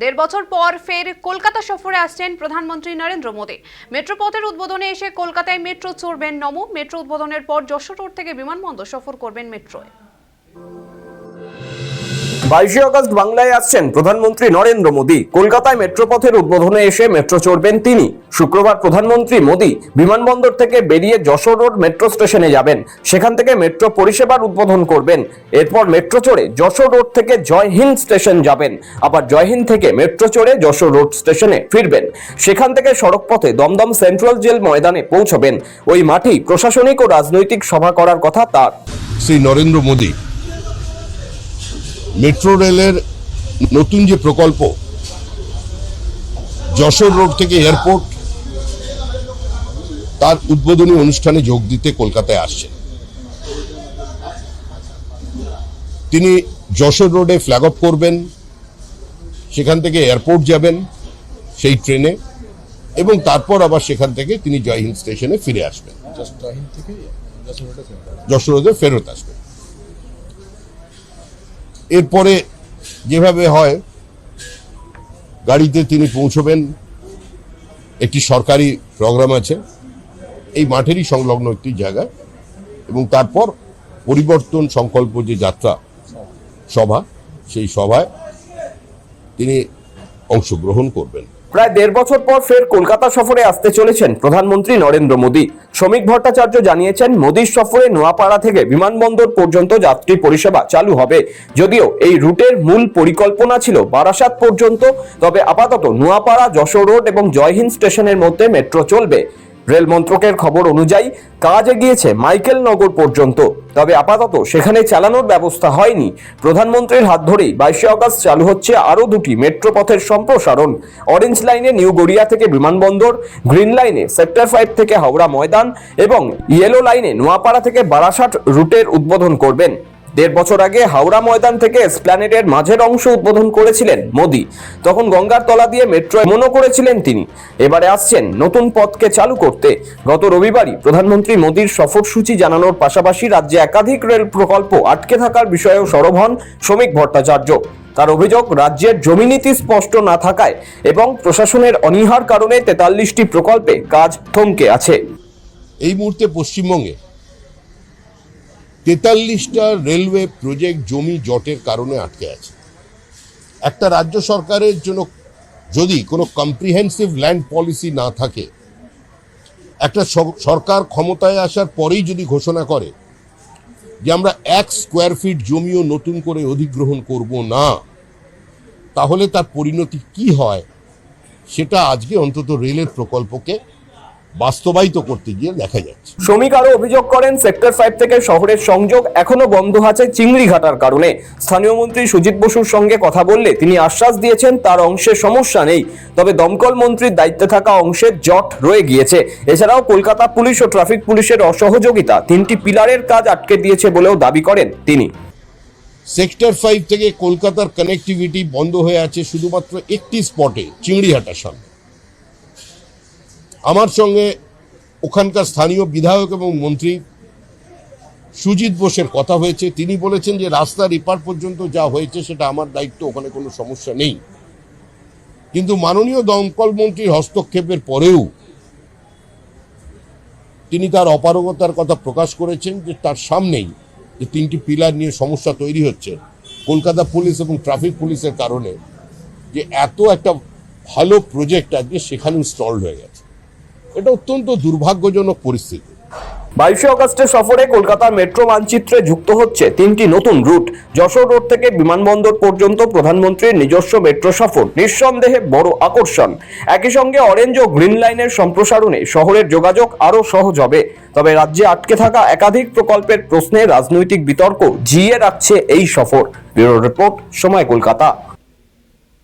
দেড় বছর পর ফের কলকাতা সফরে আসছেন প্রধানমন্ত্রী নরেন্দ্র মোদী। মেট্রোপথের উদ্বোধনে এসে কলকাতায় মেট্রো চড়বেন নমো। মেট্রো উদ্বোধনের পর যশোর রোড থেকে বিমানবন্দর সফর করবেন মেট্রোয়। বাইশে আগস্ট বাংলায় আসছেন প্রধানমন্ত্রী নরেন্দ্র মোদী। কলকাতায় মেট্রোপথের উদ্বোধনে এসে মেট্রো চড়বেন তিনি। শুক্রবার প্রধানমন্ত্রী মোদী বিমানবন্দর থেকে বেরিয়ে যশোর রোড মেট্রো স্টেশনে যাবেন। সেখান থেকে মেট্রো পরিষেবার উদ্বোধন করবেন। এরপর মেট্রো চড়ে যশোর রোড থেকে জয় হিন্দ স্টেশন যাবেন। আবার জয় হিন্দ থেকে মেট্রো চড়ে যশোর রোড স্টেশনে ফিরবেন। সেখান থেকে সড়ক পথে দমদম সেন্ট্রাল জেল ময়দানে পৌঁছবেন। ওই মাঠেই প্রশাসনিক ও রাজনৈতিক সভা করার কথা তার। শ্রী নরেন্দ্র মোদী মেট্রো রেলের নতুন যে প্রকল্প যশোর রোড থেকে এয়ারপোর্ট তার উদ্বোধনী অনুষ্ঠানে যোগ দিতে কলকাতায় আসছেন। তিনি যশোর রোডে ফ্ল্যাগ অফ করবেন সেখান থেকে এয়ারপোর্ট যাবেন সেই ট্রেনে এবং তারপর আবার সেখান থেকে তিনি জয়হিন্দ স্টেশনে ফিরে আসবেন। যশোর রোডে ফেরত আসবেন। এরপরে যেভাবে হয়, গাড়িতে তিনি পৌঁছবেন, একটি সরকারি প্রোগ্রাম আছে, এই মাঠেরই সংলগ্ন একটি জায়গা এবং তারপর পরিবর্তন সংকল্প যে যাত্রা সভা, সেই সভায় তিনি অংশগ্রহণ করবেন। প্রায় দেড় বছর পর ফের কলকাতা সফরে আসতে চলেছেন প্রধানমন্ত্রী নরেন্দ্র মোদী। শ্রমিক ভট্টাচার্য জানিয়েছেন, মোদীর সফরে নোয়াপাড়া থেকে বিমানবন্দর পর্যন্ত যাত্রী পরিষেবা চালু হবে। যদিও এই রুটের মূল পরিকল্পনা ছিল বারাসাত পর্যন্ত, তবে আপাতত নোয়াপাড়া, যশোর রোড এবং জয়হিন্দ স্টেশনের মধ্যে মেট্রো চলবে। রেল মন্ত্রকের খবর অনুযায়ী কাজ এগিয়েছে মাইকেল নগর পর্যন্ত। তবে আপাতত সেখানে চালানোর ব্যবস্থা হয়নি। প্রধানমন্ত্রীর হাত ধরেই বাইশে আগস্ট চালু হচ্ছে আরও দুটি মেট্রো পথের সম্প্রসারণ। অরেঞ্জ লাইনে নিউ গড়িয়া থেকে বিমানবন্দর, গ্রিন লাইনে সেক্টর ফাইভ থেকে হাওড়া ময়দান এবং ইয়েলো লাইনে নোয়াপাড়া থেকে বারাসাত রুটের উদ্বোধন করবেন। দেড় বছর আগে হাওড়া ময়দান থেকে এসপ্ল্যানেডের মাঝের অংশ উদ্বোধন করেছিলেন মোদি। তখন গঙ্গার তলা দিয়ে মেট্রো মনো করেছিলেন তিনি। এবারে আসছেন নতুন পথকে চালু করতে। গত রবিবারই প্রধানমন্ত্রী মোদীর সফরসূচি জানানোর পাশাপাশি রাজ্যে একাধিক রেল প্রকল্প আটকে থাকার বিষয়েও সরব হন শ্রমিক ভট্টাচার্য। তার অভিযোগ, রাজ্যের জমি নীতি স্পষ্ট না থাকায় এবং প্রশাসনের অনীহার কারণে তেতাল্লিশটি প্রকল্পে কাজ থমকে আছে। এই মুহূর্তে পশ্চিমবঙ্গে তেতাল্লিশটা রেলওয়ে প্রজেক্ট জমি জটের কারণে আটকে আছে। একটা রাজ্য সরকারের জন্য যদি কোনো কম্প্রিহেন্সিভ ল্যান্ড পলিসি না থাকে, একটা সরকার ক্ষমতায় আসার পরেই যদি ঘোষণা করে যে আমরা এক স্কোয়ার ফিট জমিও নতুন করে অধিগ্রহণ করব না, তাহলে তার পরিণতি কি হয়? সেটা আজকে অন্তত রেলের প্রকল্পকে বাস্তবায়িত করতে গিয়ে দেখা যাচ্ছে। শ্রমিক আরও অভিযোগ করেন সেক্টর ফাইভ থেকে শহরের সংযোগ এখনও বন্ধ আছে চিংড়িঘাটার কারণে। স্থানীয় মন্ত্রী সুজিত বসুর সঙ্গে কথা বললে তিনি আশ্বাস দিয়েছেন তার অংশে সমস্যা নেই। তবে দমকল মন্ত্রীর দায়িত্বে থাকা অংশের জট রয়ে গিয়েছে। এছাড়াও কলকাতা পুলিশ ও ট্রাফিক পুলিশের অসহযোগিতা তিনটি পিলারের কাজ আটকে দিয়েছে বলেও দাবি করেন তিনি। সেক্টর ফাইভ থেকে কলকাতার কানেক্টিভিটি বন্ধ হয়ে আছে শুধুমাত্র একটি স্পটে চিংড়িহাটার সামনে। আমার সঙ্গে ওখানকার স্থানীয় বিধায়ক এবং মন্ত্রী সুজিত বোসের কথা হয়েছে। তিনি বলেছেন যে রাস্তার এপার পর্যন্ত যা হয়েছে সেটা আমার দায়িত্ব, ওখানে কোনো সমস্যা নেই। কিন্তু মাননীয় দমকল মন্ত্রীর হস্তক্ষেপের পরেও তিনি তার অপারগতার কথা প্রকাশ করেছেন যে তার সামনেই যে তিনটি পিলার নিয়ে সমস্যা তৈরি হচ্ছে, কলকাতা পুলিশ এবং ট্রাফিক পুলিশের কারণে, যে এত একটা ভালো প্রজেক্ট আজকে সেখানেও স্টলড হয়ে গেছে। এটা অত্যন্ত দুর্ভাগ্যজনক পরিস্থিতি। বাইশে অগস্টের সফরে কলকাতা মেট্রো মানচিত্রে যুক্ত হচ্ছে তিনটি নতুন রুট। যশোর রোড থেকে বিমানবন্দর পর্যন্ত প্রধানমন্ত্রীর নিজস্ব মেট্রো সফর। নিঃসন্দেহে বড় আকর্ষণ। একই সঙ্গে অরেঞ্জ ও গ্রিন লাইনের সম্প্রসারণে শহরের যোগাযোগ আরও সহজ হবে। তবে রাজ্যে আটকে থাকা একাধিক প্রকল্পের প্রশ্নে রাজনৈতিক বিতর্ক জিয়ে রাখছে এই সফর। ব্যুরো রিপোর্ট সময় কলকাতা।